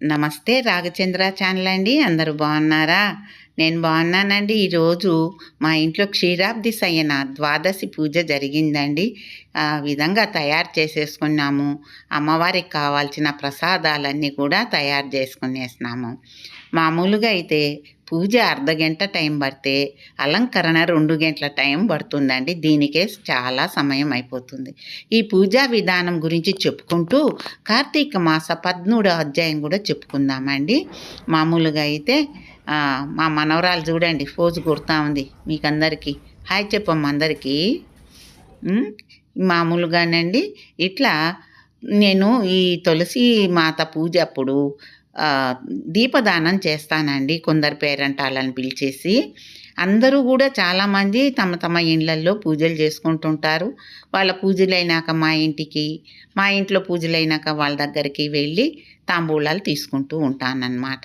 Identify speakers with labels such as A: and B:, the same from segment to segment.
A: నమస్తే రాఘచంద్ర ఛానల్ అండి. అందరూ బాగున్నారా? నేను బాగున్నానండి. ఈరోజు మా ఇంట్లో క్షీరాబ్ది సయ్యన ద్వాదశి పూజ జరిగిందండి. ఆ విధంగా తయారు చేసేసుకున్నాము. అమ్మవారికి కావాల్సిన ప్రసాదాలన్నీ కూడా తయారు చేసుకునేసినాము. మామూలుగా అయితే పూజ అర్ధ గంట టైం పడితే అలంకరణ రెండు గంటల టైం పడుతుందండి. దీనికే చాలా సమయం అయిపోతుంది. ఈ పూజా విధానం గురించి చెప్పుకుంటూ కార్తీక మాస పద్మూడో అధ్యాయం కూడా చెప్పుకుందామండి. మామూలుగా అయితే మా మనవరాలు చూడండి ఫోజు కుడతా ఉంది మీకు అందరికీ హాయ్ చెప్పమ్మ అందరికీ. మామూలుగానండి. ఇట్లా నేను ఈ తులసి మాత పూజ అప్పుడు దీపదానం చేస్తానండి. కొందరు పేరంటాలని పిలిచేసి. అందరూ కూడా చాలామంది తమ తమ ఇళ్ళల్లో పూజలు చేసుకుంటుంటారు. వాళ్ళ పూజలైనాక మా ఇంటికి మా ఇంట్లో పూజలైనాక వాళ్ళ దగ్గరికి వెళ్ళి తాంబూలాలు తీసుకుంటూ ఉంటానన్నమాట.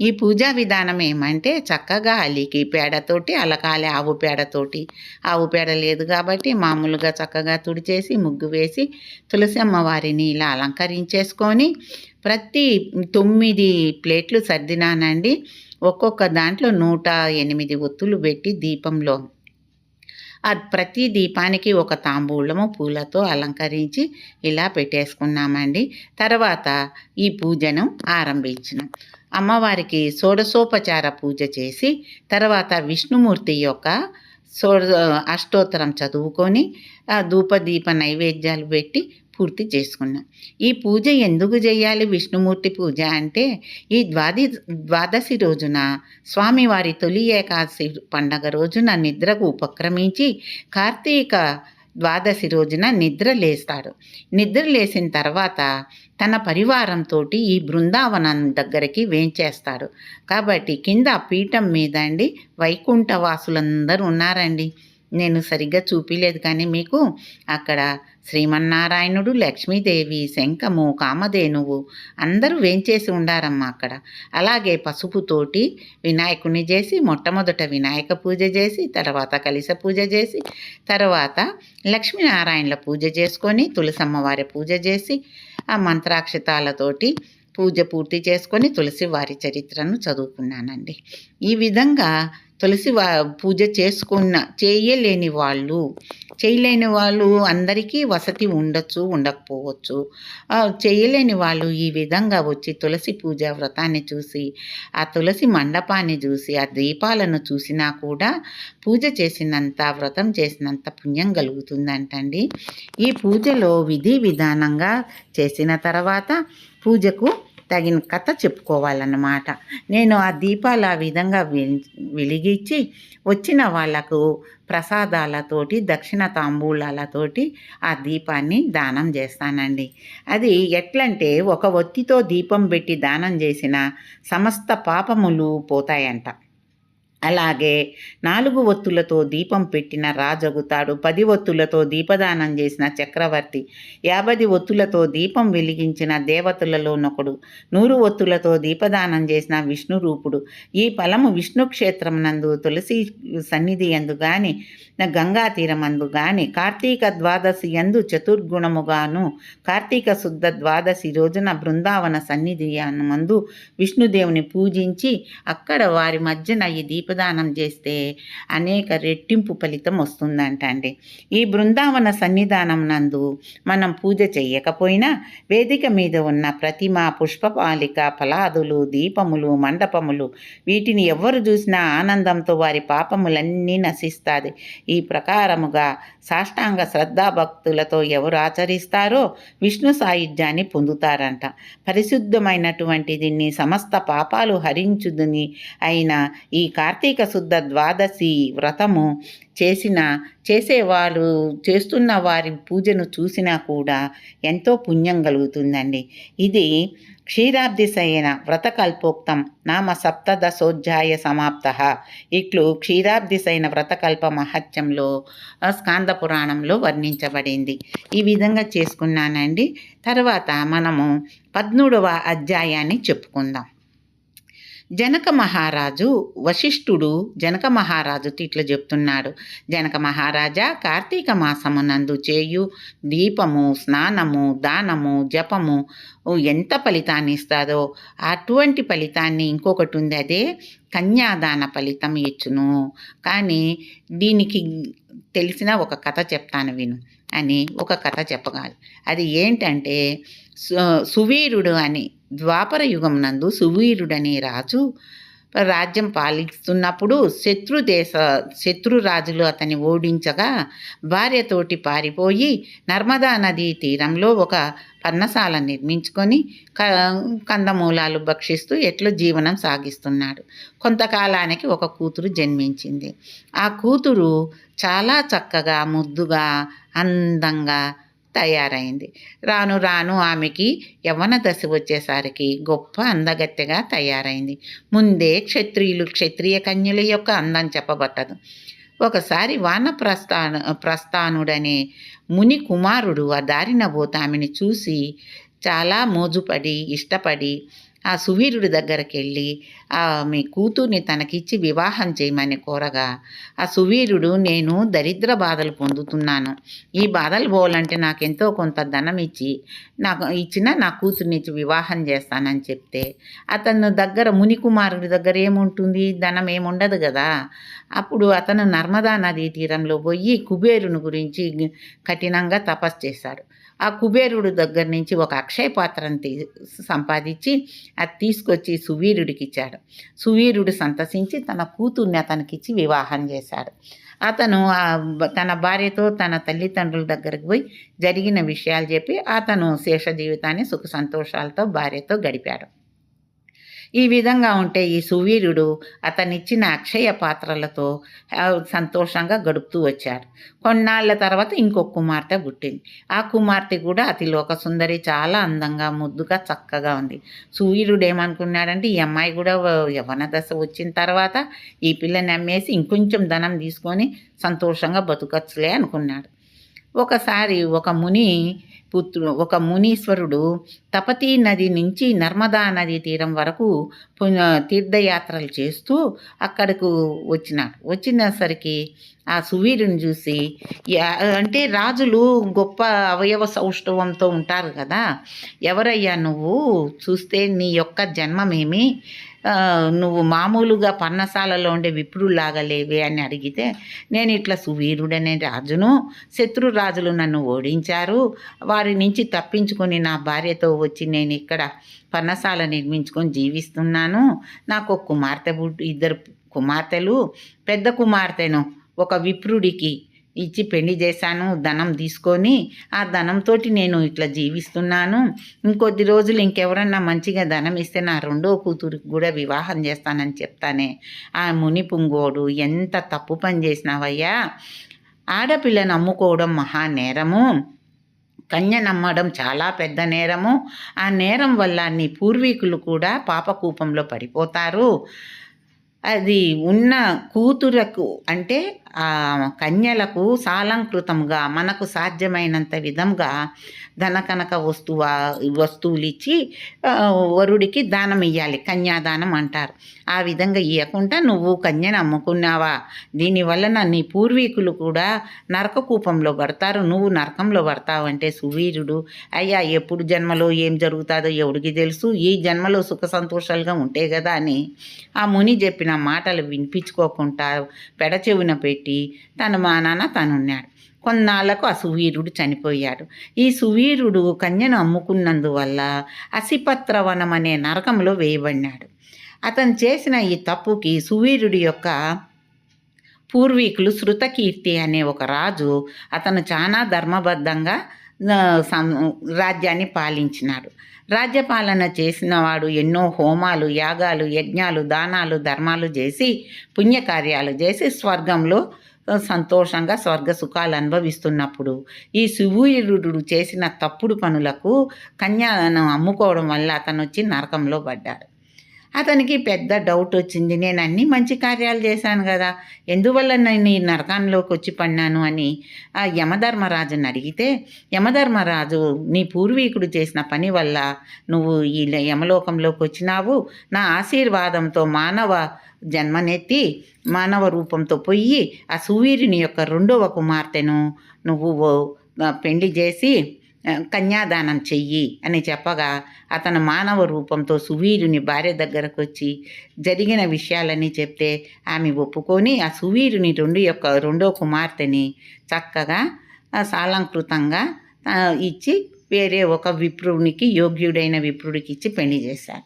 A: ఈ పూజా విధానం ఏమంటే చక్కగా అలికి పేడతోటి అలకాలి ఆవు పేడతోటి. ఆవు పేడ లేదు కాబట్టి మామూలుగా చక్కగా తుడిచేసి ముగ్గు వేసి తులసి అమ్మవారిని ఇలా అలంకరించేసుకొని ప్రతి తొమ్మిది ప్లేట్లు సర్దినానండి. ఒక్కొక్క దాంట్లో నూట ఎనిమిది ఒత్తులు పెట్టి దీపంలో ప్రతి దీపానికి ఒక తాంబూలము పూలతో అలంకరించి ఇలా పెట్టేసుకున్నామండి. తర్వాత ఈ పూజను ఆరంభించినాం. అమ్మవారికి షోడశోపచార పూజ చేసి తర్వాత విష్ణుమూర్తి యొక్క సో అష్టోత్తరం చదువుకొని ఆ ధూపదీప నైవేద్యాలు పెట్టి పూర్తి చేసుకున్నాం. ఈ పూజ ఎందుకు చేయాలి? విష్ణుమూర్తి పూజ అంటే ఈ ద్వాది ద్వాదశి రోజున స్వామివారి తొలి ఏకాదశి పండగ రోజున నిద్రకు ఉపక్రమించి కార్తీక ద్వాదశి రోజున నిద్ర లేస్తాడు. నిద్ర లేచిన తర్వాత తన పరివారంతో ఈ బృందావనం దగ్గరికి వేంచేస్తాడు. కాబట్టి కింద పీఠం మీద అండి వైకుంఠ వాసులందరూ ఉన్నారండి. నేను సరిగ్గా చూపిలేదు కానీ మీకు అక్కడ శ్రీమన్నారాయణుడు లక్ష్మీదేవి శంఖము కామధేనువు అందరూ వేంచేసి ఉండారమ్మా అక్కడ. అలాగే పసుపుతోటి వినాయకుని చేసి మొట్టమొదట వినాయక పూజ చేసి తర్వాత కలిస పూజ చేసి తర్వాత లక్ష్మీనారాయణల పూజ చేసుకొని తులసమ్మవారి పూజ చేసి ఆ మంత్రాక్షతాలతోటి పూజ పూర్తి చేసుకొని తులసి వారి చరిత్రను చదువుకున్నానండి. ఈ విధంగా తులసి వా పూజ చేసుకున్న చేయలేని వాళ్ళు చేయలేని వాళ్ళు అందరికీ వసతి ఉండొచ్చు ఉండకపోవచ్చు. చేయలేని వాళ్ళు ఈ విధంగా వచ్చి తులసి పూజ వ్రతాన్ని చూసి ఆ తులసి మండపాన్ని చూసి ఆ దీపాలను చూసినా కూడా పూజ చేసినంత వ్రతం చేసినంత పుణ్యం కలుగుతుందంటండి. ఈ పూజలో విధి విధానంగా చేసిన తర్వాత పూజకు తగిన కథ చెప్పుకోవాలన్నమాట. నేను ఆ దీపాలు ఆ విధంగా వెలిగించి వచ్చిన వాళ్ళకు ప్రసాదాలతోటి దక్షిణ తాంబూలాలతోటి ఆ దీపాన్ని దానం చేస్తానండి. అది ఎట్లంటే ఒక ఒత్తితో దీపం పెట్టి దానం చేసిన సమస్త పాపములు పోతాయంట. అలాగే నాలుగు ఒత్తులతో దీపం పెట్టిన రాజగుతాడు పది ఒత్తులతో దీపదానం చేసిన చక్రవర్తి యాభై ఒత్తులతో దీపం వెలిగించిన దేవతలలోనొకడు నూరు ఒత్తులతో దీపదానం చేసిన విష్ణు రూపుడు ఈ ఫలము విష్ణు క్షేత్రం నందు తులసి సన్నిధి ఎందు గాని గంగా తీరమందు గాని కార్తీక ద్వాదశి ఎందు చతుర్గుణముగాను కార్తీక శుద్ధ ద్వాదశి రోజున బృందావన సన్నిధి మందు విష్ణుదేవుని పూజించి అక్కడ వారి మధ్యన ఈ దానం చేస్తే అనేక రెట్టింపు ఫలితం వస్తుందంట అండి ఈ బృందావన సన్నిధానం నందు మనం పూజ చేయకపోయినా వేదిక మీద ఉన్న ప్రతిమ పుష్పపాలిక ఫలాదులు దీపములు మండపములు వీటిని ఎవరు చూసినా ఆనందంతో వారి పాపములన్నీ నశిస్తుంది. ఈ ప్రకారముగా సాష్టాంగ శ్రద్ధాభక్తులతో ఎవరు ఆచరిస్తారో విష్ణు సాయుధ్యాన్ని పొందుతారంట. పరిశుద్ధమైనటువంటి దీన్ని సమస్త పాపాలు హరించుదని అయిన ఈ కార్తీక శుద్ధ ద్వాదశి వ్రతము చేసిన చేసేవారు చేస్తున్న వారి పూజను చూసినా కూడా ఎంతో పుణ్యం కలుగుతుందండి. ఇది క్షీరాబ్ది సయన వ్రతకల్పోక్తం నామ సప్తదశోధ్యాయ సమాప్త. ఇట్లు క్షీరాబ్దిశైన వ్రతకల్ప మహత్యంలో స్కాంద పురాణంలో వర్ణించబడింది. ఈ విధంగా చేసుకున్నానండి. తర్వాత మనము పద్మూడవ అధ్యాయాన్ని చెప్పుకుందాం. జనక మహారాజు వశిష్ఠుడు జనక మహారాజుతో ఇట్లా చెప్తున్నాడు. జనక మహారాజా కార్తీక మాసమునందు చేయు దీపము స్నానము దానము జపము ఎంత ఫలితాన్ని ఇస్తుందో అటువంటి ఫలితాన్ని ఇంకొకటి ఉంది అదే కన్యాదాన ఫలితం ఇచ్చును. కానీ దీనికి తెలిసిన ఒక కథ చెప్తాను విను అని ఒక కథ చెప్పగాలి. అది ఏంటంటే సు- సువీరుడు అని ద్వాపర యుగం నందు సువీరుడనే రాజు రాజ్యం పాలిస్తున్నప్పుడు శత్రు దేశ శత్రు రాజులు అతన్ని ఓడించగా భార్యతోటి పారిపోయి నర్మదా నదీ తీరంలో ఒక పర్ణశాల నిర్మించుకొని క కందమూలాలు భక్షిస్తూ ఎట్లా జీవనం సాగిస్తున్నాడు. కొంతకాలానికి ఒక కూతురు జన్మించింది. ఆ కూతురు చాలా చక్కగా ముద్దుగా అందంగా తయారైంది. రాను రాను ఆమెకి యవ్వన దశ వచ్చేసరికి గొప్ప అందగత్తెగా తయారైంది. ముందే క్షత్రియులు క్షత్రియ కన్యల యొక్క అందం చెప్పబట్టదు. ఒకసారి వానప్రస్థాన ప్రస్థానుడనే ముని కుమారుడు ఆ దారిన పోత చూసి చాలా మోజుపడి ఇష్టపడి ఆ సువీరుడి దగ్గరికి వెళ్ళి మీ కూతుర్ని తనకిచ్చి వివాహం చేయమని కోరగా ఆ సువీరుడు నేను దరిద్ర బాధలు పొందుతున్నాను. ఈ బాధలు పోవాలంటే నాకు ఎంతో కొంత ధనం ఇచ్చి నాకు ఇచ్చిన నా కూతుర్ని ఇచ్చి వివాహం చేస్తానని చెప్తే అతను దగ్గర మునికుమారుడి దగ్గర ఏముంటుంది? ధనం ఏముండదు కదా. అప్పుడు అతను నర్మదా నదీ తీరంలో పోయి కుబేరుని గురించి కఠినంగా తపస్సు చేశాడు. ఆ కుబేరుడు దగ్గర నుంచి ఒక అక్షయ పాత్రను తీ సంపాదించి అది తీసుకొచ్చి సువీరుడికి ఇచ్చాడు. సువీరుడు సంతసించి తన కూతుర్ని అతనికిచ్చి వివాహం చేశాడు. అతను తన భార్యతో తన తల్లిదండ్రుల దగ్గరికి పోయి జరిగిన విషయాలు చెప్పి అతను శేష జీవితాన్ని సుఖ సంతోషాలతో భార్యతో గడిపాడు. ఈ విధంగా ఉంటే ఈ సువీరుడు అతనిచ్చిన అక్షయ పాత్రలతో సంతోషంగా గడుపుతూ వచ్చాడు. కొన్నాళ్ళ తర్వాత ఇంకొక కుమార్తె పుట్టింది. ఆ కుమార్తె కూడా అతిలోక సుందరి చాలా అందంగా ముద్దుగా చక్కగా ఉంది. సూర్యుడు ఏమనుకున్నాడంటే ఈ అమ్మాయి కూడా యవన దశ వచ్చిన తర్వాత ఈ పిల్లని అమ్మేసి ఇంకొంచెం ధనం తీసుకొని సంతోషంగా బతుకచ్చులే అనుకున్నాడు. ఒకసారి ఒక ముని పుత్రు ఒక మునీశ్వరుడు తపతీ నది నుంచి నర్మదా నది తీరం వరకు తీర్థయాత్రలు చేస్తూ అక్కడకు వచ్చినాడు. వచ్చినసరికి ఆ సువీరుని చూసి అంటే రాజులు గొప్ప అవయవ సౌష్ఠవంతో ఉంటారు కదా ఎవరయ్యా నువ్వు? చూస్తే నీ యొక్క జన్మమేమి? నువ్వు మామూలుగా పర్ణశాలలో ఉండే విప్రులాగా లేవే అని అడిగితే నేను ఇట్లా సువీరుడనే రాజును శత్రురాజులు నన్ను ఓడించారు. వారి నుంచి తప్పించుకొని నా భార్యతో వచ్చి నేను ఇక్కడ పర్ణశాల నిర్మించుకొని జీవిస్తున్నాను. నాకు ఒక కుమార్తె ఇద్దరు కుమార్తెలు. పెద్ద కుమార్తెను ఒక విప్రుడికి ఇచ్చి పెళ్ళి చేశాను ధనం తీసుకొని ఆ ధనంతో నేను ఇట్లా జీవిస్తున్నాను. ఇంకొద్ది రోజులు ఇంకెవరన్నా మంచిగా ధనం ఇస్తే నా రెండో కూతురికి కూడా వివాహం చేస్తానని చెప్తానే. ఆ ముని పుంగోడు ఎంత తప్పు పని చేసినావయ్యా? ఆడపిల్లను అమ్ముకోవడం మహా నేరము. కన్య నమ్మడం చాలా పెద్ద నేరము. ఆ నేరం వల్ల నీ పూర్వీకులు కూడా పాపకూపంలో పడిపోతారు. అది ఉన్న కూతురకు అంటే కన్యలకు సాలంకృతంగా మనకు సాధ్యమైనంత విధంగా ధనకనక వస్తువ వస్తువులు ఇచ్చి వరుడికి దానం ఇవ్వాలి కన్యాదానం అంటారు. ఆ విధంగా ఇవ్వకుండా నువ్వు కన్యను అమ్ముకున్నావా? దీనివలన నీ పూర్వీకులు కూడా నరక కూపంలో పడతారు నువ్వు నరకంలో పడతావు అంటే సువీరుడు అయ్యా ఎప్పుడు జన్మలో ఏం జరుగుతుందో ఎవడికి తెలుసు ఈ జన్మలో సుఖ సంతోషాలుగా ఉంటే కదా అని ఆ ముని చెప్పిన మాటలు వినిపించుకోకుండా పెడచెవిన పెట్టి తన నాన్న తనున్నాడు. కొన్నాళ్ళకు ఆ సువీరుడు చనిపోయాడు. ఈ సువీరుడు కన్యను అమ్ముకున్నందువల్ల అసిపత్రవనం అనే నరకంలో వేయబడినాడు. అతను చేసిన ఈ తప్పుకి సువీరుడి యొక్క పూర్వీకులు శృతకీర్తి అనే ఒక రాజు అతను చాలా ధర్మబద్ధంగా రాజ్యాన్ని పాలించినాడు రాజ్యపాలన చేసినవాడు ఎన్నో హోమాలు యాగాలు యజ్ఞాలు దానాలు ధర్మాలు చేసి పుణ్యకార్యాలు చేసి స్వర్గంలో సంతోషంగా స్వర్గ సుఖాలు అనుభవిస్తున్నప్పుడు ఈ సువీరుడు చేసిన తప్పుడు పనులకు కన్యాను అమ్ముకోవడం వల్ల అతను వచ్చి నరకంలో పడ్డాడు. అతనికి పెద్ద డౌట్ వచ్చింది. నేను అన్ని మంచి కార్యాలు చేశాను కదా. ఎందువల్ల నేను ఈ నరకంలోకి వచ్చి పడినాను అని ఆ యమధర్మరాజుని అడిగితే యమధర్మరాజు నీ పూర్వీకుడు చేసిన పని వల్ల నువ్వు ఈ యమలోకంలోకి వచ్చినావు. నా ఆశీర్వాదంతో మానవ జన్మనెత్తి మానవ రూపంతో పోయి ఆ సువీరుని యొక్క రెండవ కుమార్తెను నువ్వు పెళ్ళి చేసి కన్యాదానం చెయ్యి అని చెప్పగా అతను మానవ రూపంతో సువీరుని భార్య దగ్గరకు వచ్చి జరిగిన విషయాలన్నీ చెప్తే ఆమె ఒప్పుకొని ఆ సువీరుని రెండు యొక్క రెండో కుమార్తెని చక్కగా సాలంకృతంగా ఇచ్చి వేరే ఒక విప్రునికి యోగ్యుడైన విప్రుడికి ఇచ్చి పెళ్ళి చేశారు.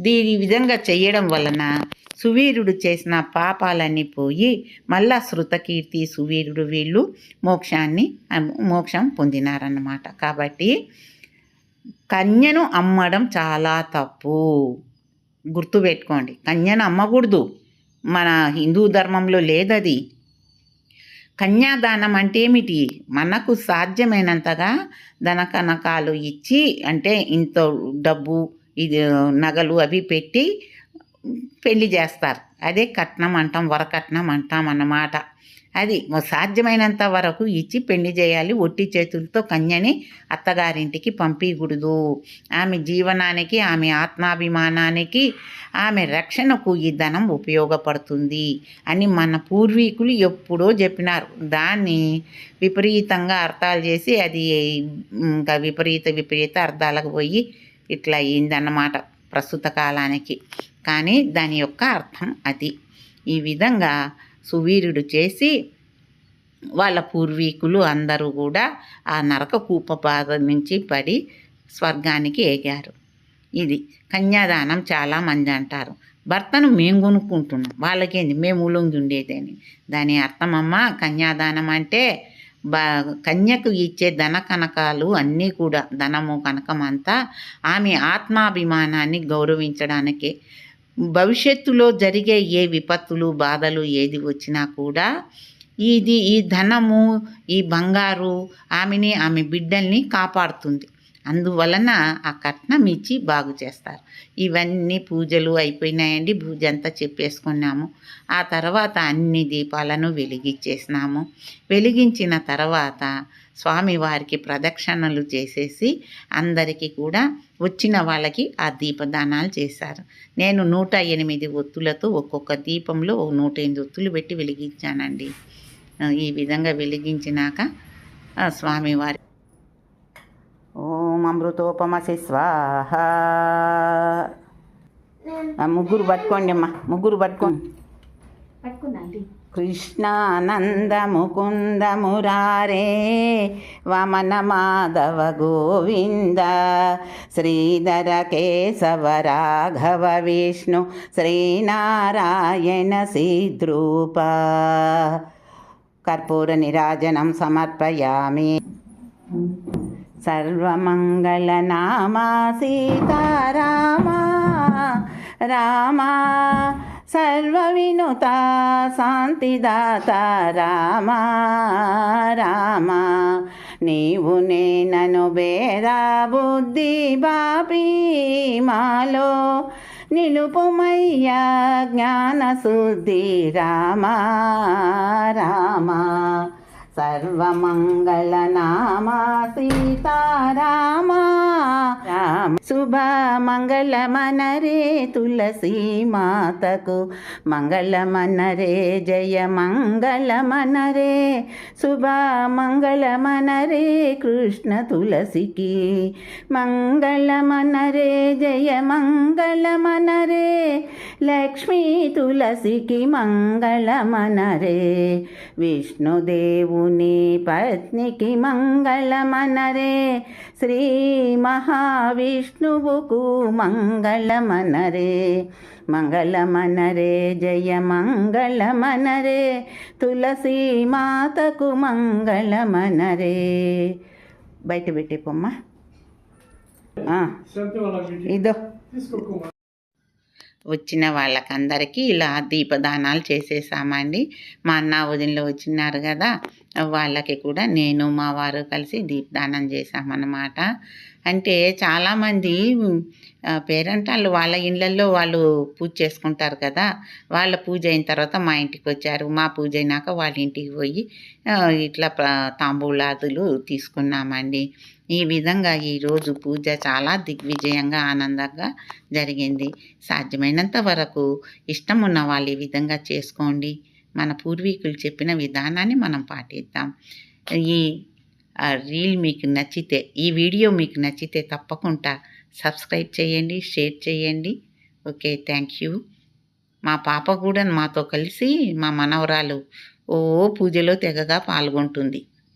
A: దీని విధంగా చేయడం వలన సువీరుడు చేసిన పాపాలన్నీ పోయి మళ్ళా శృతకీర్తి సువీరుడు వీళ్ళు మోక్షాన్ని మోక్షం పొందినారన్నమాట. కాబట్టి కన్యను అమ్మడం చాలా తప్పు. గుర్తుపెట్టుకోండి కన్యను అమ్మకూడదు. మన హిందూ ధర్మంలో లేదది. కన్యాదానం అంటే ఏమిటి? మనకు సాధ్యమైనంతగా ధన కనకాలు ఇచ్చి అంటే ఇంత డబ్బు ఇది నగలు అవి పెట్టి పెళ్ళి చేస్తారు. అదే కట్నం అంటాం వరకట్నం అంటాం అన్నమాట. అది సాధ్యమైనంత వరకు ఇచ్చి పెళ్ళి చేయాలి. ఒట్టి చేతులతో కన్యని అత్తగారింటికి పంపించకూడదు ఆమె జీవనానికి ఆమె ఆత్మాభిమానానికి ఆమె రక్షణకు ఈ ధనం ఉపయోగపడుతుంది అని మన పూర్వీకులు ఎప్పుడో చెప్పినారు. దాన్ని విపరీతంగా అర్థాలు చేసి అది ఇంకా విపరీత విపరీత అర్థాలకు పోయి ఇట్లా అయ్యిందన్నమాట ప్రస్తుత కాలానికి. కానీ దాని యొక్క అర్థం అది. ఈ విధంగా సువీరుడు చేసి వాళ్ళ పూర్వీకులు అందరూ కూడా ఆ నరక కూప బాధ నుంచి పడి స్వర్గానికి ఎగారు ఇది కన్యాదానం చాలామంది అంటారు. భర్తను మేము కొనుక్కుంటున్నాం. వాళ్ళకేంది? మేము ఉలొంగి ఉండేదని దాని అర్థమమ్మ కన్యాదానం అంటే బా కన్యకు ఇచ్చే ధన కనకాలు అన్నీ కూడా ధనము కనకమంతా ఆమె ఆత్మాభిమానాన్ని గౌరవించడానికే. భవిష్యత్తులో జరిగే ఏ విపత్తులు బాధలు ఏది వచ్చినా కూడా ఇది ఈ ధనము ఈ బంగారు ఆమెని ఆమె బిడ్డల్ని కాపాడుతుంది. అందువలన ఆ కట్నం ఇచ్చి బాగు చేస్తారు. ఇవన్నీ పూజలు అయిపోయినాయండి. పూజ అంతా చెప్పేసుకున్నాము. ఆ తర్వాత అన్ని దీపాలను వెలిగించేసినాము. వెలిగించిన తర్వాత స్వామివారికి ప్రదక్షిణలు చేసేసి అందరికీ కూడా వచ్చిన వాళ్ళకి ఆ దీపదానాలు చేశారు. నేను నూట ఎనిమిది ఒత్తులతో ఒక్కొక్క దీపంలో ఒక నూట ఎనిమిది ఒత్తులు పెట్టి వెలిగించానండి. ఈ విధంగా వెలిగించినాక స్వామివారి ఓం అమృతోపమసి స్వాహ. ముగ్గురు పట్టుకోండి అమ్మా ముగ్గురు పట్టుకోండి కృష్ణానంద ముకుంద మురారే వమన మాధవ గోవింద శ్రీధర కేశవ రాఘవ విష్ణు శ్రీనారాయణ సీద్రూప. కర్పూర నిరాజనం సమర్పయామి. సర్వమంగళనామా సీతారామా రామా సర్వవినుత శాంతిదాత రామా రామా. నీవు నేనను బేరా బుద్ధి బాపి మాలో నిలుపుమయ్య జ్ఞానశుద్ధి రామా రామా. సర్వమంగళనామా సీతారామ రామ శుభ మంగళమనరే తులసీ మాతకు. మంగళమనరే జయ మంగళమనరే శుభ మంగళమనరే కృష్ణ తులసికి. మంగళమనరే జయ మంగళమనరే లక్ష్మీ తులసికి మంగళమనరే. విష్ణుదేవుని పత్నికి మంగళమనరే. శ్రీ మహావిష్ణువుకు మంగళమనరే. మంగళమనరే జయ మంగళమనరే. తులసి మాతకు మంగళమనరే. బయట పెట్టే పొమ్మ ఇదో. వచ్చిన వాళ్ళకందరికీ ఇలా దీపదానాలు చేసేసామండి. మా అన్న వదినలు వచ్చినారు కదా. వాళ్ళకి కూడా నేను మా వారు కలిసి దీపదానం చేసామన్నమాట అంటే చాలామంది పేరెంటాలు వాళ్ళ ఇళ్ళల్లో వాళ్ళు పూజ చేసుకుంటారు కదా వాళ్ళ పూజ అయిన తర్వాత మా ఇంటికి వచ్చారు. మా పూజ అయినాక వాళ్ళ ఇంటికి పోయి ఇట్లా తాంబూలాదులు తీసుకున్నామండి. ఈ విధంగా ఈరోజు పూజ చాలా దిగ్విజయంగా ఆనందంగా జరిగింది. సాధ్యమైనంత వరకు ఇష్టం ఉన్న వాళ్ళు ఈ విధంగా చేసుకోండి. మన పూర్వీకులు చెప్పిన విధానాన్ని మనం పాటిద్దాం. ఈ రీల్ మీకు నచ్చితే ఈ వీడియో మీకు నచ్చితే తప్పకుండా సబ్స్క్రైబ్ చేయండి షేర్ చేయండి. Okay thank you. మా పాప కూడా మాతో కలిసి మా మనవరాలు ఓ పూజలో తెగగా పాల్గొంటుంది.